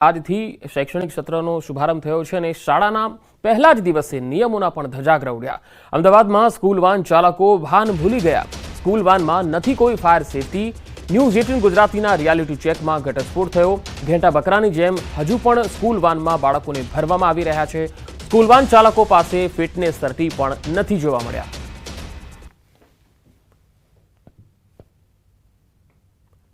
આજથી શૈક્ષણિક સત્રનો શુભારંભ થયો છે અને શાળાના પહેલા જ દિવસે નિયમોના પણ ધજાગરા ઉડ્યા અમદાવાદમાં સ્કૂલ વાન ચાલકો ભાન ભૂલી ગયા. સ્કૂલ વાનમાં નથી કોઈ ફાયર સેફટી. ન્યૂઝ એટીન ગુજરાતીના રિયાલિટી ચેકમાં ઘટસ્ફોટ થયો. ઘેંટા બકરાની જેમ હજુ પણ સ્કૂલ વાનમાં બાળકોને ભરવામાં આવી રહ્યા છે. સ્કૂલ વાન ચાલકો પાસે ફિટનેસ સર્ટી પણ નથી જોવા મળ્યા.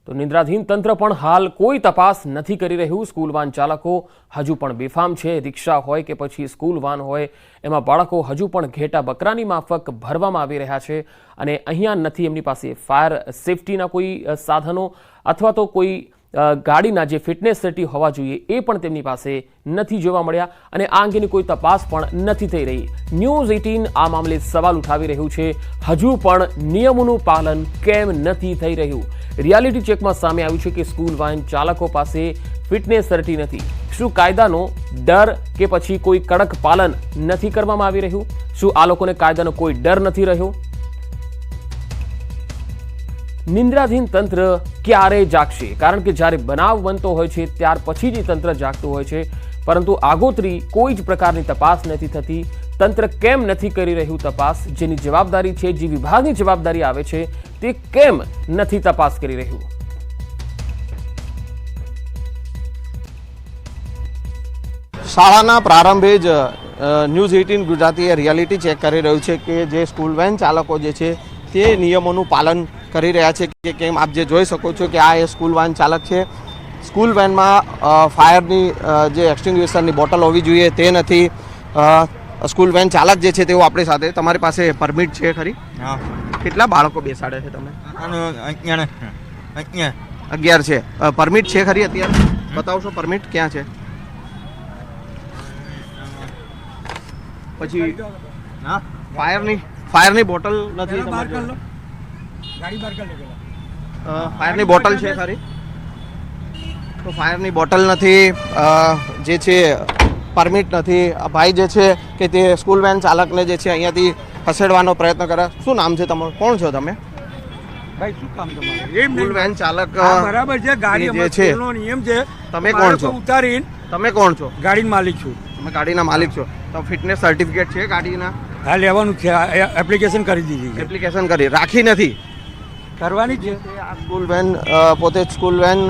તો નિંદ્રાધીન તંત્ર પણ હાલ કોઈ તપાસ નથી કરી રહ્યું. સ્કૂલ વાન ચાલકો હજુ પણ બેફામ છે. રિક્ષા હોય કે પછી સ્કૂલ વાન હોય, એમાં બાળકો હજુ પણ ઘેટા બકરાની માફક ભરવામાં આવી રહ્યા છે અને અહીંયા નથી એમની પાસે ફાયર સેફટીના કોઈ સાધનો અથવા તો કોઈ ગાડીના જે ફિટનેસ સર્ટી હોવા જોઈએ એ પણ તેમની પાસે નથી જોવા મળ્યા અને આ અંગેની કોઈ તપાસ પણ નથી થઈ રહી. ન્યૂઝ એટીન આ મામલે સવાલ ઉઠાવી રહ્યું છે. હજુ પણ નિયમોનું પાલન કેમ નથી થઈ રહ્યું? રિયાલિટી ચેકમાં સામે આવ્યું છે કે સ્કૂલ વાહન ચાલકો પાસે ફિટનેસ સર્ટી નથી. શું કાયદાનો ડર કે પછી કોઈ કડક પાલન નથી કરવામાં આવી રહ્યું? શું આ લોકોને કાયદાનો કોઈ ડર નથી રહ્યો? નિંદ્રાધીન તંત્ર ક્યારે જાગશે? કારણ કે જ્યારે બનાવ બનતો હોય છે, ત્યાર પછી જ તંત્ર જાગતું હોય છે. પરંતુ આગોતરી કોઈ જ પ્રકારની તપાસ નથી થતી. તંત્ર કેમ નથી કરી રહ્યું તપાસ? જેની જવાબદારી છે, જે વિભાગની જવાબદારી આવે છે, તે કેમ નથી તપાસ કરી રહ્યું? શાળાના પ્રારંભે જ ન્યૂઝ એઇટીન ગુજરાતીએ રિયાલિટી ચેક કરી રહ્યું છે કે જે સ્કૂલ વેન ચાલકો જે છે, તે નિયમોનું પાલન કરી રહ્યા છે કે કેમ આપ જે જોઈ શકો છો કે આ એ સ્કૂલ વાન ચાલક છે. સ્કૂલ વેનમાં ફાયરની જે એક્સટિંગ્વિશરની બોટલ હોવી જોઈએ તે નથી. સ્કૂલ વેન ચાલક જે છે તેઓ આપણી સાથે. તમારી પાસે પરમિટ છે ખરી? કેટલા બાળકો બેસાડે છે તમે અગિયાર છે. પરમિટ છે ખરી અત્યારે? બતાવશો પરમિટ ક્યાં છે? પછી ફાયરની ફાયરની બોટલ નથી ફાયરની બોટલ છે ખરી તો ફાયરની બોટલ નથી જે છે પરમિટ નથી. આ ભાઈ જે છે કે તે સ્કૂલ વેન ચાલકને જે છે અહીંયાથી ખસેડવાનો પ્રયત્ન કરે. શું નામ છે તમારું? કોણ છો તમે? ભાઈ શું કામ તમારે? સ્કૂલ વેન ચાલક બરાબર છે ગાડી જે છે. નિયમ છે. તમે કોણ છો? ઉતારીને તમે કોણ છો? ગાડીના માલિક છું. તમે ગાડીના માલિક છો. તો ફિટનેસ સર્ટિફિકેટ છે ગાડીના? હા લેવાનું છે. એપ્લિકેશન કરી દીધી એપ્લિકેશન કરી. રાખી નથી? કરવાની છે. આ સ્કૂલ વેન પોતે સ્કૂલ વેન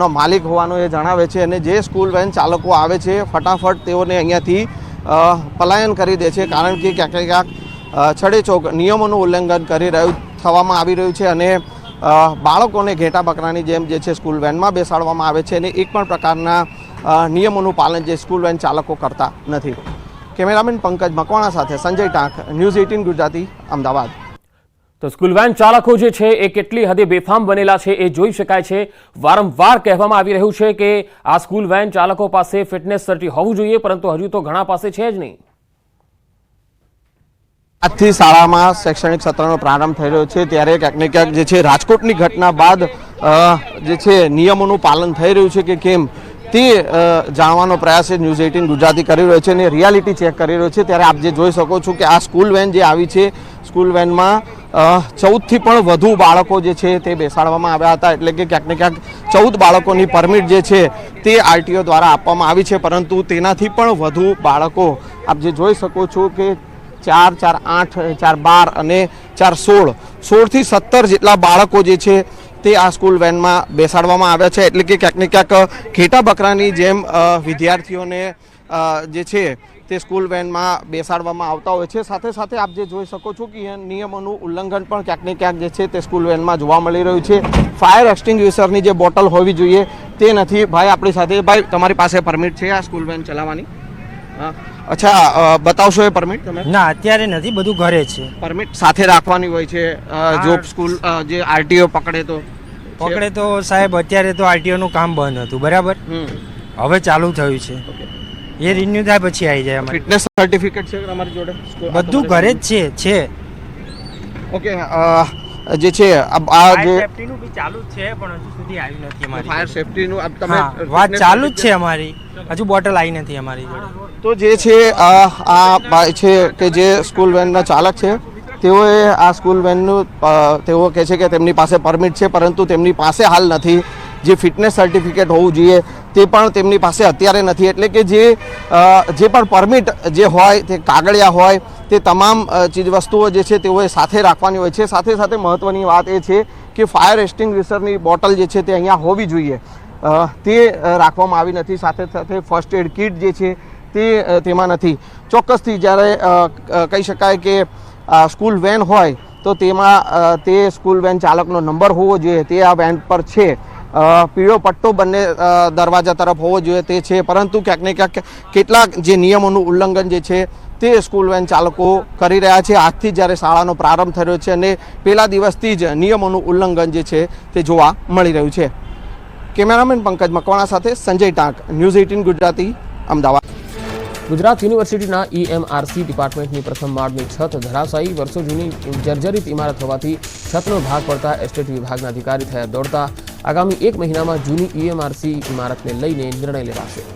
નો માલિક હોવાનું એ જણાવે છે અને જે સ્કૂલ વેન ચાલકો આવે છે, ફટાફટ તેઓને અહીંયાથી પલાયન કરી દે છે. કારણ કે ક્યાંક ક્યાંક છડેચોક નિયમોનું ઉલ્લંઘન કરી રહ્યું, થવામાં આવી રહ્યું છે અને બાળકોને ઘેટા બકરાની જેમ જે છે સ્કૂલ વેનમાં બેસાડવામાં આવે છે અને એક પણ પ્રકારના નિયમોનું પાલન જે સ્કૂલ વેન ચાલકો કરતા નથી. કેમેરામેન પંકજ મકવાણા સાથે સંજય ટાંક, ન્યૂઝ એઇટીન ગુજરાતી, અમદાવાદ. તો સ્કૂલ વેન ચાલકો જે છે એ કેટલી હદે બેફામ બનેલા છે એ જોઈ શકાય છે. વારંવાર કહેવામાં આવી રહ્યું છે કે આ સ્કૂલ વેન ચાલકો પાસે ફિટનેસ સર્ટી હોવું જોઈએ, પરંતુ હજુ તો ઘણા પાસે છે જ નહીં. આજથી શાળામાં શૈક્ષણિક સત્રનો પ્રારંભ થઈ રહ્યો છે. ત્યારે ક્યાંક ને ક્યાંક જે છે, રાજકોટની ઘટના બાદ જે છે, નિયમોનું પાલન થઈ રહ્યું છે કે કેમ? તે જાણવાનો પ્રયાસ ન્યૂઝ એઇટીન ગુજરાતી કરી રહ્યો છે અને રિયાલિટી ચેક કરી રહ્યો છે. ત્યારે આપ જે જોઈ શકો છો કે આ સ્કૂલ વેન જે આવી છે સ્કૂલ વેનમાં ચૌદથી પણ વધુ બાળકો જે છે તે બેસાડવામાં આવ્યા હતા. એટલે કે ક્યાંક ને ક્યાંક ચૌદ બાળકોની પરમિટ જે છે તે આરટીઓ દ્વારા આપવામાં આવી છે. પરંતુ તેનાથી પણ વધુ બાળકો આપ જે જોઈ શકો છો કે ચાર ચાર આઠ, ચાર બાર અને ચાર સોળ. સોળથી સત્તર જેટલા બાળકો જે છે તે આ સ્કૂલ વેનમાં બેસાડવામાં આવ્યા છે. એટલે કે ક્યાંક ને ક્યાંક ઘેટા બકરાની જેમ વિદ્યાર્થીઓને જે છે તે સ્કૂલ વેનમાં બેસાડવામાં આવતા હોય છે. સાથે સાથે આપ જે જોઈ શકો છો કે નિયમોનું ઉલ્લંઘન પણ ક્યાંક ને ક્યાંક જે છે તે સ્કૂલ વેનમાં જોવા મળી રહ્યું છે. ફાયર એક્સટિંગ્યુશરની જે બોટલ હોવી જોઈએ તે નથી. ભાઈ, આપણી સાથે, ભાઈ, તમારી પાસે પરમિટ છે આ સ્કૂલ વેન ચલાવવાની? હા. અચ્છા બતાવશો એ પરમિટ તમે? ના અત્યારે નથી બધું ઘરે છે. પરમિટ સાથે રાખવાની હોય છે જોબ સ્કૂલ જે આરટીઓ પકડે તો? પકડે તો સાહેબ અત્યારે તો આરટીઓ નું કામ બંધ હતું બરાબર? હવે ચાલુ થયું છે. એ રિન્યુ થાય પછી આવી જાય અમારે. ફિટનેસ સર્ટિફિકેટ છે અમારી જોડે? બધું ઘરે જ છે છે. ઓકે જે છે આ આ જે સેફટી નું બી ચાલુ જ છે પણ હજુ સુધી આવ્યું નથી ફાયર અમારી સેફટી નું તમે વાત ચાલુ જ છે અમારી. હજુ બોટલ આવી નથી અમારી જોડે. તો જે છે, આ છે કે જે સ્કૂલ વેનના ચાલક છે, તેઓએ આ સ્કૂલ વેનનું તેઓ કહે છે કે તેમની પાસે પરમિટ છે, પરંતુ તેમની પાસે હાલ નથી. જે ફિટનેસ સર્ટિફિકેટ હોવું જોઈએ, તે પણ તેમની પાસે અત્યારે નથી. એટલે કે જે જે પણ પરમિટ જે હોય, તે કાગળિયા હોય, તે તમામ ચીજવસ્તુઓ જે છે, તેઓએ સાથે રાખવાની હોય છે. સાથે સાથે મહત્ત્વની વાત એ છે કે ફાયર એસ્ટિંગ વિસરની બોટલ જે છે, તે અહીંયા હોવી જોઈએ. તે રાખવામાં આવી નથી. સાથે સાથે ફર્સ્ટ એડ કિટ જે છે તે તેમાં નથી. ચોક્કસથી જ્યારે કહી શકાય કે સ્કૂલ વેન હોય, તો તેમાં તે સ્કૂલ વેન ચાલકનો નંબર હોવો જોઈએ. તે આ વેન પર છે. પીળો પટ્ટો બંને દરવાજા તરફ હોવો જોઈએ તે છે. પરંતુ ક્યાંક ને ક્યાંક કેટલાક જે નિયમોનું ઉલ્લંઘન જે છે તે સ્કૂલ વેન ચાલકો કરી રહ્યા છે. આજથી જ્યારે શાળાનો પ્રારંભ થયો છે અને પહેલા દિવસથી જ નિયમોનું ઉલ્લંઘન જે છે તે જોવા મળી રહ્યું છે. કેમેરામેન પંકજ મકવાણા સાથે સંજય ટાંક, ન્યૂઝ એઇટીન ગુજરાતી, અમદાવાદ. ગુજરાત યુનિવર્સિટીના ઈએમઆરસી ડિપાર્ટમેન્ટની પ્રથમ માળની છત ધરાશાયી, વર્ષો જૂની જર્જરિત ઇમારત હોવાથી છતનો ભાગ પડતા એસ્ટેટ વિભાગના અધિકારી થયા દોડતા. આગામી એક મહિનામાં જૂની ઈએમઆરસી ઇમારતને લઈને નિર્ણય લેવાશે.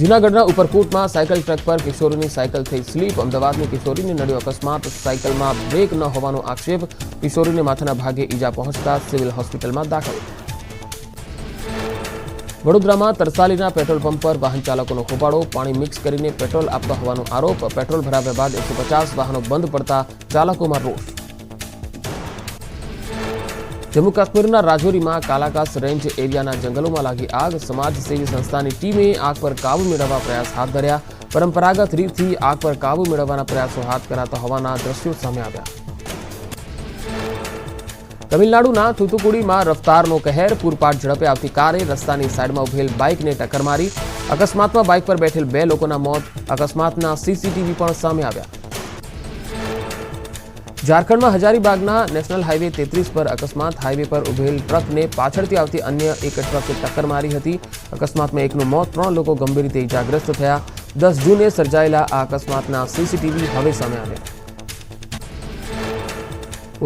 જૂનાગઢના ઉપરકોટમાં સાયકલ ટ્રક પર કિશોરીની સાયકલ થઈ સ્લીપ. અમદાવાદની કિશોરીને નડ્યો અકસ્માત. સાયકલમાં બ્રેક ન હોવાનો આક્ષેપ. કિશોરીને માથાના ભાગે ઈજા પહોંચતા સિવિલ હોસ્પિટલમાં દાખલ. વડોદરામાં તરસાલીના પેટ્રોલ પંપ પર વાહન ચાલકોનો હોબાળો. પાણી મિક્સ કરીને પેટ્રોલ આપતા હોવાનો આરોપ. પેટ્રોલ ભરાવ્યા બાદ એકસો વાહનો બંધ પડતા ચાલકોમાં રોષ. જમ્મુ કાશ્મીરના રાજૌરીમાં કાલાકાસ રેન્જ એરિયાના જંગલોમાં લાગી આગ. સમાજસેવી સંસ્થાની ટીમે આગ પર કાબુ મેળવવા પ્રયાસ હાથ ધર્યા. પરંપરાગત રીતથી આગ પર કાબુ મેળવવાના પ્રયાસો હાથ કરાતા હોવાના દ્રશ્યો સામે આવ્યા. તમિલનાડુના થુતુકુડીમાં રફતારનો કહેર પૂરપાટ ઝડપે આવતી કારે રસ્તાની સાઈડમાં ઉભેલ બાઇકને ટક્કર મારી. અકસ્માતમાં બાઇક પર બેઠેલ બે લોકોના મોત. અકસ્માતના સીસીટીવી પણ સામે આવ્યા. ઝારખંડમાં હજારીબાગના નેશનલ હાઈવે તેત્રીસ પર અકસ્માત. હાઈવે પર ઉભેલ ટ્રકને પાછળથી આવતી અન્ય એક ટ્રકે ટક્કર મારી હતી. અકસ્માતમાં એકનું મોત, ત્રણ લોકો ગંભીર રીતે ઇજાગ્રસ્ત થયા. દસ જૂને સર્જાયેલા આ અકસ્માતના સીસીટીવી હવે સામે આવ્યા.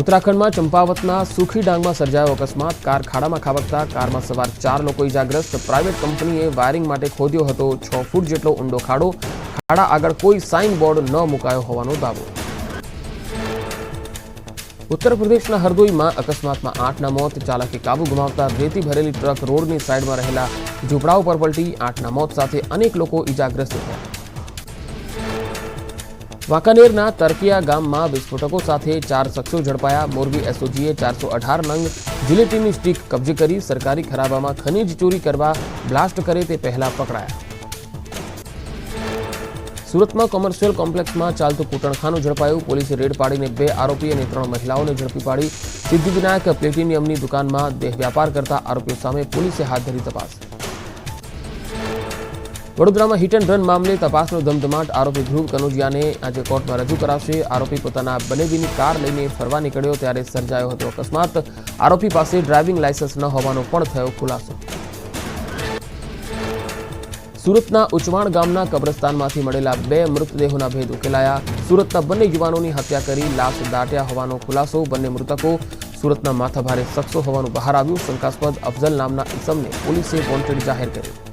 ઉત્તરાખંડમાં ચંપાવતના સુખી ડાંગમાં સર્જાયો અકસ્માત. કાર ખાડામાં ખાબકતા, કારમાં સવાર ચાર લોકો ઇજાગ્રસ્ત પ્રાઇવેટ કંપનીએ વાયરિંગ માટે ખોદ્યો હતો છ ફૂટ જેટલો ઊંડો ખાડો. ખાડા આગળ કોઈ સાઇન બોર્ડ ન મુકાયો હોવાનો દાવો. ઉત્તર પ્રદેશના હરદોઈમાં અકસ્માતમાં આઠના મોત, ચાલકે કાબુ ગુમાવતા રેતી ભરેલી ટ્રક રોડની સાઈડમાં રહેલા ઝૂંપડાઓ પર પલટી આઠના મોત સાથે અનેક લોકો ઇજાગ્રસ્ત થયા. વાંકાનેરના તરકિયા ગામમાં વિસ્ફોટકો સાથે ચાર શખ્સો ઝડપાયા. મોરબી એસઓજીએ ચારસો અઢાર નંગ જિલેટીની સ્ટીક કબજે કરી સરકારી ખરાબામાં ખનીજ ચોરી કરવા બ્લાસ્ટ કરે તે પહેલા પકડાયા. સુરતમાં કોમર્શિયલ કોમ્પ્લેક્સમાં ચાલતું કૂટણખાનું ઝડપાયું. પોલીસે રેડ પાડીને બે આરોપી અને ત્રણ મહિલાઓને ઝડપી પાડી. સિદ્ધિવિનાયક પ્લેટિનિયમની દુકાનમાં દેહ વ્યાપાર કરતા આરોપીઓ સામે પોલીસે હાથ ધરી તપાસ. વડોદરામાં હિટ એન્ડ રન મામલે તપાસનો ધમધમાટ. આરોપી ધ્રુવ કનોજિયાને આજે કોર્ટમાં રજૂ કરાશે. આરોપી પોતાના બનેવીની કાર લઈને ફરવા નીકળ્યો ત્યારે સર્જાયો હતો અકસ્માત. આરોપી પાસે ડ્રાઇવિંગ લાયસન્સ ન હોવાનો પણ થયો ખુલાસો. સુરતના ઉચવાણ ગામના કબ્રસ્તાનમાંથી મળેલા બે મૃતદેહોના ભેદ ઉકેલાયા. સુરતના બંને યુવાનોની હત્યા કરી લાશ દાટ્યા હોવાનો ખુલાસો, બંને મૃતકો સુરતના માથાભારે શખ્સો હોવાનું બહાર આવ્યું. શંકાસ્પદ અફઝલ નામના ઇસમને પોલીસે વોન્ટેડ જાહેર કર્યો.